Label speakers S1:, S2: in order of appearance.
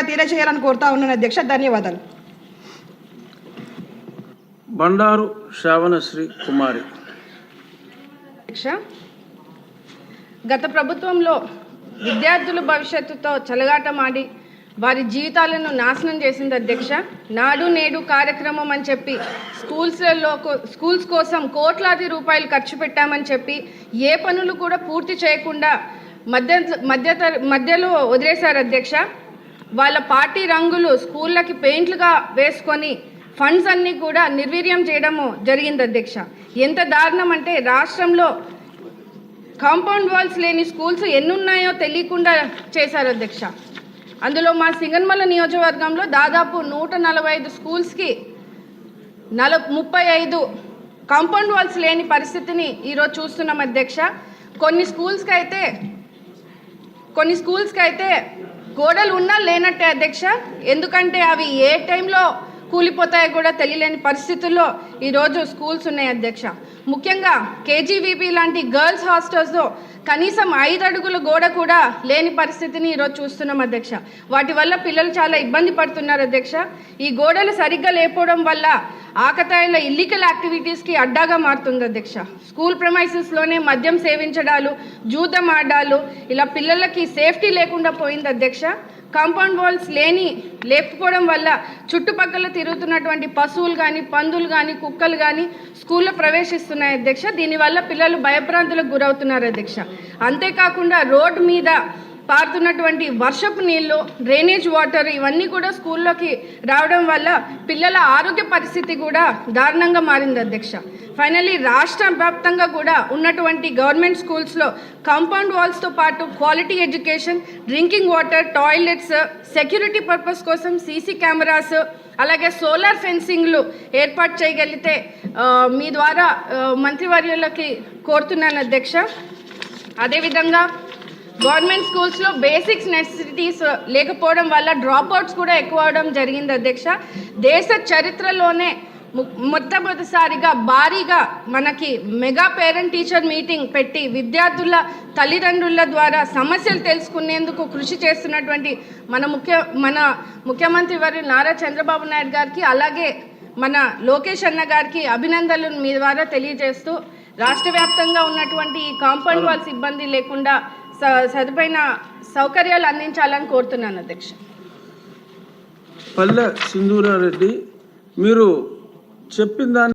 S1: తెలియజేయాలని కోరుతా ఉన్నాను. అధ్యక్ష ధన్యవాదాలు.
S2: బండారు శ్రావణశ్రీ కుమారి.
S3: అధ్యక్ష గత ప్రభుత్వంలో విద్యార్థుల భవిష్యత్తుతో చెలగాటమాడి వారి జీవితాలను నాశనం చేసింది అధ్యక్ష. నాడు నేడు కార్యక్రమం అని చెప్పి స్కూల్స్లలో స్కూల్స్ కోసం కోట్లాది రూపాయలు ఖర్చు పెట్టామని చెప్పి ఏ పనులు కూడా పూర్తి చేయకుండా మధ్య మధ్య మధ్యలో వదిలేశారు అధ్యక్ష. వాళ్ళ పార్టీ రంగులు స్కూళ్ళకి పెయింట్లుగా వేసుకొని ఫండ్స్ అన్నీ కూడా నిర్వీర్యం చేయడము జరిగింది అధ్యక్ష. ఎంత దారుణం అంటే రాష్ట్రంలో కాంపౌండ్ వాల్స్ లేని స్కూల్స్ ఎన్నున్నాయో తెలియకుండా చేశారు అధ్యక్ష. అందులో మా సింగన్మల నియోజకవర్గంలో దాదాపు నూట నలభై ఐదు స్కూల్స్కి నల ముప్పై ఐదు కాంపౌండ్ వాల్స్ లేని పరిస్థితిని ఈరోజు చూస్తున్నాం అధ్యక్ష. కొన్ని స్కూల్స్కి అయితే కొన్ని స్కూల్స్కి అయితే గోడలు ఉన్నా లేనట్టే అధ్యక్ష. ఎందుకంటే అవి ఏ టైంలో కూలిపోతాయో కూడా తెలియలేని పరిస్థితుల్లో ఈరోజు స్కూల్స్ ఉన్నాయి అధ్యక్ష. ముఖ్యంగా కేజీవీపీ లాంటి గర్ల్స్ హాస్టల్స్లో కనీసం ఐదు అడుగుల గోడ కూడా లేని పరిస్థితిని ఈరోజు చూస్తున్నాం అధ్యక్ష. వాటి వల్ల పిల్లలు చాలా ఇబ్బంది పడుతున్నారు అధ్యక్ష. ఈ గోడలు సరిగ్గా లేకపోవడం వల్ల ఆకతాయిల ఇల్లీగల్ యాక్టివిటీస్కి అడ్డాగా మారుతుంది అధ్యక్ష. స్కూల్ ప్రమైసెస్లోనే మద్యం సేవించడాలు జూదం ఆడాలు ఇలా పిల్లలకి సేఫ్టీ లేకుండా పోయింది అధ్యక్ష. కాంపౌండ్ వాల్స్ లేని లేకపోవడం వల్ల చుట్టుపక్కల తిరుగుతున్నటువంటి పశువులు కానీ పందులు కానీ కుక్కలు కానీ స్కూల్లో ప్రవేశిస్తున్నాయి అధ్యక్ష. దీనివల్ల పిల్లలు భయభ్రాంతులకు గురవుతున్నారు అధ్యక్ష. అంతేకాకుండా రోడ్ మీద పారుతున్నటువంటి వర్షపు నీళ్ళు డ్రైనేజ్ వాటర్ ఇవన్నీ కూడా స్కూల్లోకి రావడం వల్ల పిల్లల ఆరోగ్య పరిస్థితి కూడా దారుణంగా మారింది అధ్యక్ష. ఫైనలీ రాష్ట్ర వ్యాప్తంగా కూడా ఉన్నటువంటి గవర్నమెంట్ స్కూల్స్లో కాంపౌండ్ వాల్స్తో పాటు quality education drinking water toilets security purpose కోసం సీసీ కెమెరాస్ అలాగే సోలార్ ఫెన్సింగ్లు ఏర్పాటు చేయగలిగితే మీ ద్వారా మంత్రివర్యులకి కోరుతున్నాను అధ్యక్ష. అదేవిధంగా గవర్నమెంట్ స్కూల్స్లో బేసిక్స్ నెసెసిటీస్ లేకపోవడం వల్ల డ్రాప్ అవుట్స్ కూడా ఎక్కువ అవడం జరిగింది అధ్యక్ష. దేశ చరిత్రలోనే మొట్టమొదటిసారిగా భారీగా మనకి మెగా పేరెంట్ టీచర్ మీటింగ్ పెట్టి విద్యార్థుల తల్లిదండ్రుల ద్వారా సమస్యలు తెలుసుకునేందుకు కృషి చేస్తున్నటువంటి మన ముఖ్య మన ముఖ్యమంత్రి వారి నారా చంద్రబాబు నాయుడు గారికి అలాగే మన లోకేష్ అన్న గారికి అభినందనలు మీ ద్వారా తెలియజేస్తూ రాష్ట్ర వ్యాప్తంగా ఉన్నటువంటి ఈ కాంపౌండ్ వాల్ సిబ్బంది లేకుండా స- సరిపైన సౌకర్యాలు అందించాలని కోరుతున్నాను అధ్యక్ష.
S2: పల్లె సింధూరారెడ్డి మీరు చెప్పిన దాన్ని